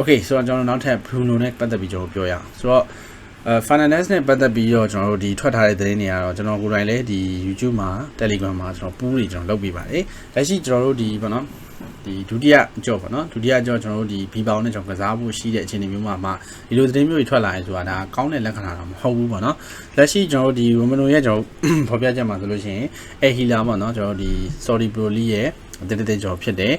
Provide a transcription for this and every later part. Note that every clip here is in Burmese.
okay ဆိုတော့ကျွန်တော်တို့နောက်ထပ် Bruno နဲ့ပတ်သက်ပြီးကျွန်တော်ပြောရအောင်ဆိုတော့အဲ Fernandez နဲ့ပတ်သက်ပြီးတော့ကျွန်တော်တို့ဒီထွက်ထားတဲ့သတင်းတွေကတော့ကျွန်တော်ကိုယ်တိုင်လည်းဒီ YouTube မှာ Telegram မှာကျွန်တော်ပူးတွေကျွန်တော်လုပ်ပေးပါတယ်လက်ရှိကျွန်တော်တို့ဒီပေါ့နော်ဒီဒုတိယကြော့ပေါ့နော်ဒုတိယကြော့ကျွန်တော်တို့ဒီဘီပေါင်နဲ့ကျွန်တော်ကစားဖို့ရှိတဲ့အခြေအနေမျိုးမှာမှဒီလိုသတင်းမျိုးတွေထွက်လာရင်ဆိုတာဒါကောင်းတဲ့လက္ခဏာတော့မဟုတ်ဘူးပေါ့နော်လက်ရှိကျွန်တော်တို့ဒီ Romano ရဲ့ကျွန်တော်ဖော်ပြချက်မှာဆိုလို့ရှိရင် El Hila ပေါ့နော်ကျွန်တော်တို့ဒီ Saudi Pro League ရဲ့တည်တည်ကြော်ဖြစ်တယ်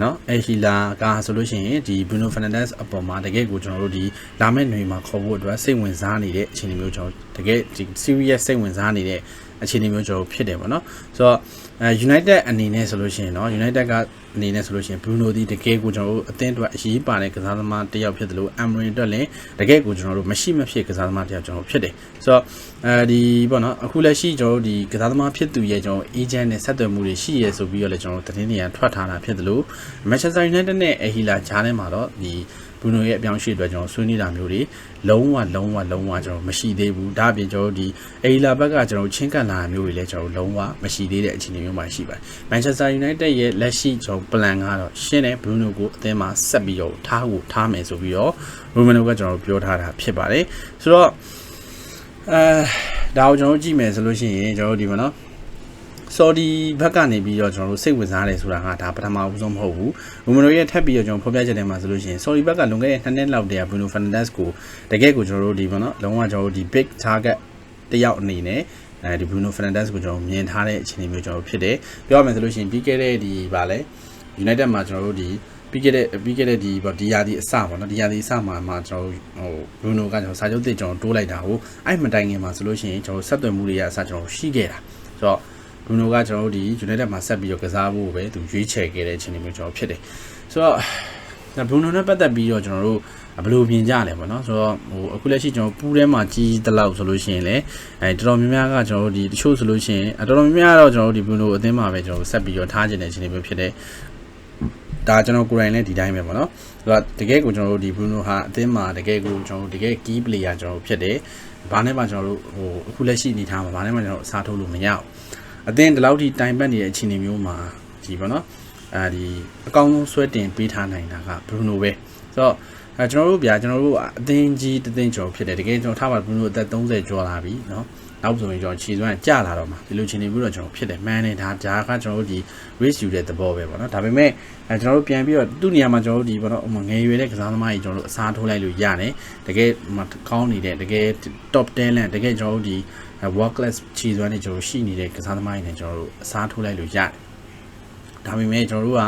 နော်အဟီလာကဆိုလို့ရှိရင်ဒီ Bruno Fernandes အပေါ်မှာတကယ်ကိုကျွန်တော်တို့ဒီလာမယ့်ຫນွေမှာခေါ်ဖို့အတွက်စိတ်ဝင်စားနေတဲ့အခြေအနေမျိုးကျွန်တော်တကယ်ဒီ serious စိတ်ဝင်စားနေတဲ့ အခြေအနေမျိုးကျွန်တော်ဖြစ်တယ်ပေါ့နော်ဆိုတော့အဲ United အနေနဲ့ဆိုလို့ရှိရင်เนาะ United ကအနေနဲ့ဆိုလို့ရှိရင် Bruno ဒီတကယ်ကိုကျွန်တော်တို့အသင်းအတွက်အရေးပါတဲ့ကစားသမားတစ်ယောက်ဖြစ်တယ်လို့ Amorim အတွက်လည်းတကယ်ကိုကျွန်တော်တို့မရှိမဖြစ်ကစားသမားတစ်ယောက်ကျွန်တော်ဖြစ်တယ်ဆိုတော့အဲဒီပေါ့နော်အခုလက်ရှိကျွန်တော်တို့ဒီကစားသမားဖြစ်သူရဲ့ကျွန်တော် agent နဲ့ဆက်သွယ်မှုတွေရှိရဲဆိုပြီးတော့လည်းကျွန်တော်တို့သတင်းတွေကထွက်ထားတာဖြစ်တယ်လို့ Manchester United နဲ့ Ahila ဂျားထဲမှာတော့ဒီ Bruno ရဲ့အပြောင်းအရွှေ့အတွက်ကျွန်တော်ဆွေးနွေးတာမျိုးတွေလုံးဝလုံးဝလုံးဝကျွန်တော်မရှိသေးဘူးဒါအပြင်ကျွန်တော်ဒီ Ahila ဘက်ကကျွန်တော်ချင်းကပ်လာတာမျိုးတွေလည်းကျွန်တော်လုံးဝမရှိသေးတဲ့အခြေအနေမျိုးမှာရှိပါတယ် Manchester United ရဲ့လက်ရှိကျွန်တော် plan ကတော့ရှင်းတဲ့ Bruno ကိုအသင်းမှာဆက်ပြီးတော့ထားဖို့ထားမယ်ဆိုပြီးတော့ Romano ကကျွန်တော်ပြောထားတာဖြစ်ပါတယ်ဆိုတော့အဲဒါကိုကျွန်တော်ကြည့်မယ်ဆိုလို့ရှိရင်ကျွန်တော်ဒီမှာနော် ဆော်ဒီဘက်ကနေပြီးတော့ကျွန်တော်တို့စိတ်ဝင်စားတယ်ဆိုတာကဒါပထမဦးဆုံးမဟုတ်ဘူး။ရိုမနိုရဲ့ထပ်ပြီးတော့ကျွန်တော်ဖော်ပြချက်ထဲမှာဆိုလို့ရှိရင်ဆော်ဒီဘက်ကလွန်ခဲ့တဲ့နှစ်နှစ်လောက်တည်းကဘရူနိုဖာနန်ဒက်စ်ကိုတကယ်ကိုကျွန်တော်တို့ဒီပေါ့နော်လုံးဝကျွန်တော်တို့ဒီ big target တယောက်အနေနဲ့အဲဒီ Bruno Fernandes ကိုကျွန်တော်မြင်ထားတဲ့အခြေအနေမျိုးကျွန်တော်ဖြစ်တယ်ပြောရမယ်ဆိုလို့ရှိရင်ပြီးခဲ့တဲ့ဒီဗာလဲ United မှာကျွန်တော်တို့ဒီပြီးခဲ့တဲ့ပြီးခဲ့တဲ့ဒီပေါ့ဒီယာဒီအစပေါ့နော်ဒီယာဒီအစမှာမှာကျွန်တော်ဟို Bruno ကကျွန်တော်စာချုပ်တစ်ကျွန်တော်တိုးလိုက်တာကိုအဲ့မတိုင်ခင်မှာဆိုလို့ရှိရင်ကျွန်တော်ဆက်သွယ်မှုတွေကအစကျွန်တော်ရှိခဲ့တာဆိုတော့ Bruno ကကျွန်တော်တို့ဒီ United မှာဆက်ပြီးတော့ကစားဖို့ပဲသူရွေးချယ်ခဲ့တဲ့အခြေအနေမျိုးကျွန်တော်ဖြစ်တယ်ဆိုတော့ဒါ Bruno နဲ့ပတ်သက်ပြီးတော့ကျွန်တော်တို့ဘယ်လိုပြင်ကြလဲပေါ့နော်ဆိုတော့ဟိုအခုလက်ရှိကျွန်တော်ပူးထဲမှာကြီးတလောက်ဆိုလို့ရှိရင်လည်းအဲတော်တော်များများကကျွန်တော်တို့ဒီတချို့ဆိုလို့ရှိရင်အတော်တော်များများတော့ကျွန်တော်တို့ဒီ Bruno အသင်းမှာပဲကျွန်တော်ဆက်ပြီးတော့ထားခြင်းတဲ့အခြေအနေမျိုးဖြစ်တယ်ဒါကျွန်တော်ကိုယ်တိုင်လည်းဒီတိုင်းပဲပေါ့နော်ဆိုတော့တကယ်ကိုကျွန်တော်တို့ဒီ Bruno ဟာအသင်းမှာတကယ်ကိုကျွန်တော်တို့တကယ် key player ကျွန်တော်တို့ဖြစ်တယ်ဘာနဲ့မှကျွန်တော်တို့ဟိုအခုလက်ရှိအနေထားမှာဘာနဲ့မှကျွန်တော်အစားထိုးလို့မရဘူး အသင်းဒီလောက်ထိတိုင်ပတ်နေတဲ့အခြေအနေမျိုးမှာဒီပေါ့နော်အဲဒီအကောင်းဆုံးဆွဲတင်ပေးထားနိုင်တာက Bruno ပဲဆိုတော့အဲကျွန်တော်တို့ဗျာကျွန်တော်တို့အသင်းကြီးတသင်းကျော်ဖြစ်တယ်တကယ်ကျွန်တော်ထားပါ Bruno အသက်30ကျော်လာပြီเนาะ နောက်ဆိုရင်ကျွန်တော်ခြေစွမ်းကြလာတော့မှာဒီလိုခြေနေပြီးတော့ကျွန်တော်ဖြစ်တယ်မှန်းနေဒါဒါကကျွန်တော်တို့ဒီ race ယူတဲ့သဘောပဲပေါ့နော်ဒါပေမဲ့အဲကျွန်တော်တို့ပြန်ပြီးတော့သူ့နေရာမှာကျွန်တော်တို့ဒီပေါ့နော်ဟိုငယ်ရွယ်တဲ့ကစားသမားကြီးကျွန်တော်တို့အစားထိုးလိုက်လို့ရတယ်တကယ်ကောင်းနေတဲ့တကယ် top talent တကယ်ကျွန်တော်တို့ဒီ world class ခြေစွမ်းတွေကျွန်တော်ရှိနေတဲ့ကစားသမားတွေနဲ့ကျွန်တော်တို့အစားထိုးလိုက်လို့ရတယ်ဒါပေမဲ့ကျွန်တော်တို့က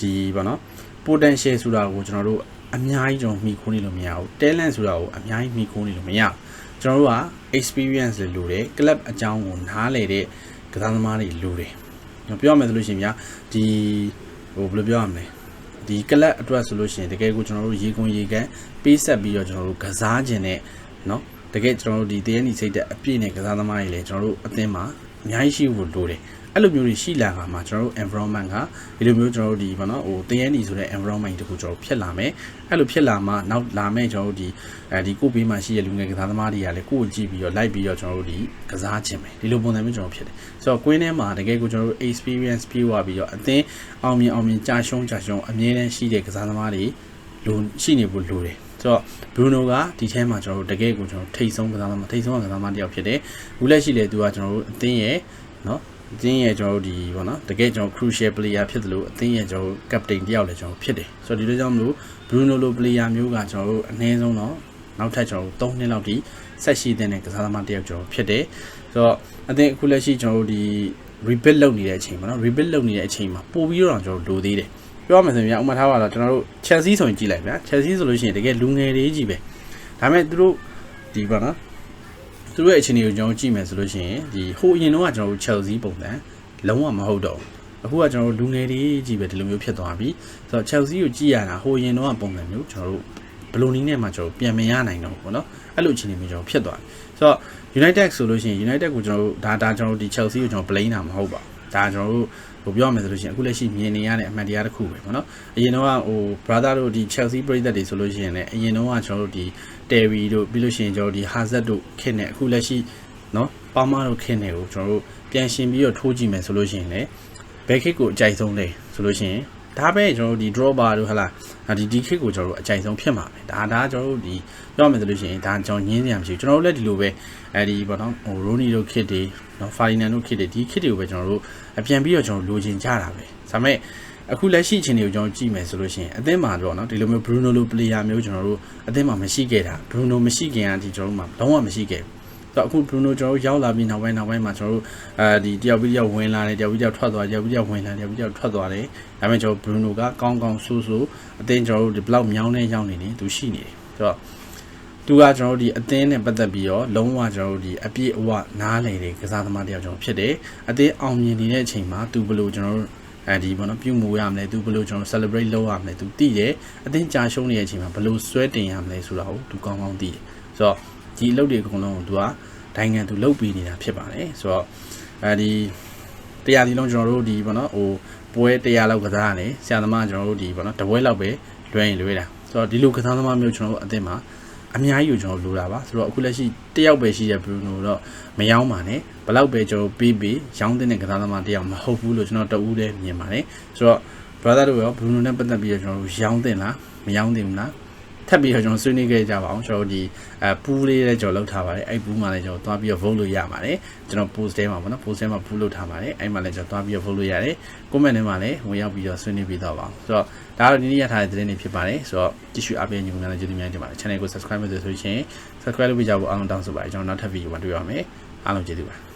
ဒီပေါ့နော် potential ဆိုတာကိုကျွန်တော်တို့ အများကြီးကျွန်တော်မိခိုးနေလို့မရဘူး talent ဆိုတာကိုအများကြီးမိခိုးနေလို့မရဘူးကျွန်တော်တို့က experience တွေလိုတယ် club အကြောင်းကိုနားလည်တဲ့ကစားသမားတွေလိုတယ်ကျွန်တော်ပြောရမယ်ဆိုလို့ရှိရင်ဗျာဒီဟိုဘယ်လိုပြောရမလဲဒီ club အတွက်ဆိုလို့ရှိရင်တကယ်ကိုကျွန်တော်တို့ရေကုန်ရေကန်ပေးဆက်ပြီးတော့ကျွန်တော်တို့ကစားခြင်းနဲ့เนาะတကယ်ကျွန်တော်တို့ဒီတရေနီစိတ်တဲ့အပြည့်နဲ့ကစားသမားတွေလည်းကျွန်တော်တို့အသင်းမှာအများကြီးရှိဖို့လိုတယ် အဲ့လိုမျိုးတွေရှိလာခါမှာကျွန်တော်တို့ environment ကဒီလိုမျိုးကျွန်တော်တို့ဒီဘာနော်ဟိုတရနီဆိုတဲ့ environment တခုကျွန်တော်ဖြစ်လာမယ်အဲ့လိုဖြစ်လာမှနောက်လာမဲ့ကျွန်တော်တို့ဒီအဲဒီကိုပေးမှရှိတဲ့လူငယ်ကစားသမားတွေကလည်းကိုကိုကြည့်ပြီးတော့လိုက်ပြီးတော့ကျွန်တော်တို့ဒီကစားခြင်းပဲဒီလိုပုံစံမျိုးကျွန်တော်ဖြစ်တယ်ဆိုတော့ကွင်းထဲမှာတကယ်ကိုကျွန်တော်တို့ experience ပြေးသွားပြီးတော့အသင်းအောင်မြင်အောင်မြင်ကြာရှုံးကြာရှုံးအမြဲတမ်းရှိတဲ့ကစားသမားတွေလိုရှိနေဖို့လိုတယ်ဆိုတော့ Bruno ကဒီထဲမှာကျွန်တော်တို့တကယ်ကိုကျွန်တော်ထိတ်ဆုံးကစားသမားထိတ်ဆုံးကစားသမားတယောက်ဖြစ်တယ်။ဘူးလက်ရှိလေသူကကျွန်တော်တို့အသင်းရဲ့နော် အသင်းရဲ့ကျွန်တော်တို့ဒီပေါ့နော်တကယ်ကျွန်တော် crucial player ဖြစ်တယ်လို့အသင်းရဲ့ကျွန်တော် captain တယောက်လည်းကျွန်တော်ဖြစ်တယ်ဆိုတော့ဒီလိုကြောင့်မလို့ Bruno လို player မျိုးကကျွန်တော်တို့အနည်းဆုံးတော့နောက်ထပ်ကျွန်တော်တို့3နှစ်လောက်ထိဆက်ရှိတဲ့ကစားသမားတယောက်ကျွန်တော်ဖြစ်တယ်ဆိုတော့အသင်းအခုလက်ရှိကျွန်တော်တို့ဒီ rebuild လုပ်နေတဲ့အချိန်ပေါ့နော် rebuild လုပ်နေတဲ့အချိန်မှာပို့ပြီးတော့ကျွန်တော်တို့လိုသေးတယ်ပြောရမယ်ဆိုရင်ဥမာထားပါတော့ကျွန်တော်တို့ Chelsea ဆိုရင်ကြည့်လိုက်ဗျာ Chelsea ဆိုလို့ရှိရင်တကယ်လူငယ်တွေကြီးပဲဒါပေမဲ့သူတို့ဒီပါနော် သူတို့ရဲ့အခြေအနေကိုကျွန်တော်ကြည့်မယ်ဆိုလို့ရှိရင်ဒီဟိုအရင်တော့ကကျွန်တော်တို့ Chelsea ပုံစံလုံးဝမဟုတ်တော့အခုကကျွန်တော်တို့လူငယ်တွေကြီးပဲဒီလိုမျိုးဖြစ်သွားပြီဆိုတော့ Chelsea ကိုကြည့်ရတာဟိုအရင်တော့ပုံစံမျိုးကျွန်တော်တို့ဘလိုနီးနဲ့မှကျွန်တော်ပြန်မရနိုင်တော့ဘူးเนาะအဲ့လိုအခြေအနေမျိုးကျွန်တော်ဖြစ်သွားပြီဆိုတော့ United ဆိုလို့ရှိရင် United ကိုကျွန်တော်တို့ဒါဒါကျွန်တော်တို့ဒီ Chelsea ကိုကျွန်တော် blame တာမဟုတ်ပါဘူးဒါကျွန်တော်တို့ ဟိုပြောရမယ်ဆိုလို့ရှိရင်အခုလက်ရှိမြင်နေရတဲ့အမှန်တရားတစ်ခုပဲပေါ့နော်အရင်တော့ဟို brother တို့ဒီ Chelsea ပြည်သက်တွေဆိုလို့ရှိရင်လည်းအရင်တော့ကျွန်တော်တို့ဒီ Terry တို့ပြီးလို့ရှိရင်ကျွန်တော်ဒီ Hazard တို့ခင်နေအခုလက်ရှိနော်ပါမာတို့ခင်နေကိုကျွန်တော်တို့ပြန်ရှင်ပြီးတော့ထိုးကြည့်မယ်ဆိုလို့ရှိရင်လည်းဘယ်ခစ်ကိုအကြိုက်ဆုံးလဲဆိုလို့ရှိရင် ဒါပဲကျွန်တော်တို့ဒီ draw bar တို့ဟလာဒီဒီ kit ကိုကျွန်တော်တို့အကြိုက်ဆုံးဖြစ်မှာပဲဒါဒါကျွန်တော်တို့ဒီပြောမယ်ဆိုလို့ရှိရင်ဒါကျွန်တော်ညင်းစရာမရှိဘူးကျွန်တော်တို့လည်းဒီလိုပဲအဲဒီပေါ့နော်ဟို Rooney တို့ kit တွေနော် Ferdinand တို့ kit တွေဒီ kit တွေကိုပဲကျွန်တော်တို့အပြန်ပြီးတော့ကျွန်တော်လိုချင်ကြတာပဲဒါပေမဲ့အခုလက်ရှိအချိန်တွေကိုကျွန်တော်ကြည့်မယ်ဆိုလို့ရှိရင်အသင်းမှာတော့เนาะဒီလိုမျိုး Bruno လို player မျိုးကျွန်တော်တို့အသင်းမှာမရှိခဲ့တာ Bruno မရှိခင်အထိကျွန်တော်တို့မှာလုံးဝမရှိခဲ့ဘူး တော့အခု Bruno ကျွန်တော်တို့ရောက်လာပြီးနောက်ပိုင်းနောက်ပိုင်းမှာကျွန်တော်တို့အဲဒီတယောက်ပြီးတယောက်ဝင်လာတယ်တယောက်ပြီးတယောက်ထွက်သွားတယ်တယောက်ပြီးတယောက်ဝင်လာတယ်တယောက်ပြီးတယောက်ထွက်သွားတယ်ဒါပေမဲ့ကျွန်တော် Bruno ကကောင်းကောင်းဆိုးဆိုးအသင်းကျွန်တော်တို့ဒီဘလောက်မြောင်းနေရောက်နေနေသူရှိနေတယ်ဆိုတော့သူကကျွန်တော်တို့ဒီအသင်းနဲ့ပတ်သက်ပြီးတော့လုံးဝကျွန်တော်တို့ဒီအပြည့်အဝနားလည်တဲ့ကစားသမားတယောက်ကျွန်တော်ဖြစ်တယ်အသင်းအောင်မြင်နေတဲ့အချိန်မှာသူဘယ်လိုကျွန်တော်တို့အဲဒီဘောနော်ပြုမှုရမလဲသူဘယ်လိုကျွန်တော် celebrate လုပ်ရမလဲသူသိတယ်အသင်းကြာရှုံးနေတဲ့အချိန်မှာဘယ်လိုဆွဲတင်ရမလဲဆိုတာကိုသူကောင်းကောင်းသိတယ်ဆိုတော့ ဒီအလုပ်တွေအကုန်လုံးကိုသူကနိုင်ငံသူလုပ်ပြီးနေတာဖြစ်ပါတယ်ဆိုတော့အဲဒီတရားဒီလုံးကျွန်တော်တို့ဒီဘောနော်ဟိုပွဲတရားလောက်ကစားရတယ်ဆရာသမားကျွန်တော်တို့ဒီဘောနော်တပွဲလောက်ပဲလွှဲရင်လွှဲတာဆိုတော့ဒီလိုကစားသမားမျိုးကျွန်တော်တို့အသင်းမှာအများကြီးကိုကျွန်တော်လိုတာပါဆိုတော့အခုလက်ရှိတယောက်ပဲရှိတဲ့ဘရူနိုတော့မယောင်းပါနဲ့ဘလောက်ပဲကျွန်တော်ပေးပေးရောင်းတဲ့ကစားသမားတယောက်မဟုတ်ဘူးလို့ကျွန်တော်တအူးလည်းမြင်ပါတယ်ဆိုတော့ brother တို့ရောဘရူနိုနဲ့ပတ်သက်ပြီးတော့ကျွန်တော်တို့ရောင်းတင်လားမရောင်းတင်ဘူးလား ထပ်ပြီးတော့ကျွန်တော်ဆွေးနွေးခဲ့ကြပါအောင်ကျွန်တော်ဒီအဲပူးလေးလည်းကျွန်တော်လောက်ထားပါတယ်အဲ့ပူးမှာလည်းကျွန်တော်သွားပြီးတော့ vote လို့ရပါတယ်ကျွန်တော် post ထဲမှာပေါ့နော် post ထဲမှာပူးလို့ထားပါတယ်အဲ့မှာလည်းကျွန်တော်သွားပြီးတော့ vote လို့ရတယ် comment ထဲမှာလည်းဝင်ရောက်ပြီးတော့ဆွေးနွေးပြီးတော့ပါအောင်ဆိုတော့ဒါတော့ဒီနေ့ရထားတဲ့သတင်းတွေဖြစ်ပါတယ်ဆိုတော့ကြည့်ရှုအားပေးညီကောင်များလည်းကျေးဇူးများတင်ပါတယ် channel ကို subscribe လုပ်လို့ဆိုရင် subscribe လုပ်ပြီးကြဖို့အားလုံးတောင်းဆိုပါတယ်ကျွန်တော်နောက်ထပ် video မှာတွေ့ရမယ်အားလုံးကျေးဇူးပါ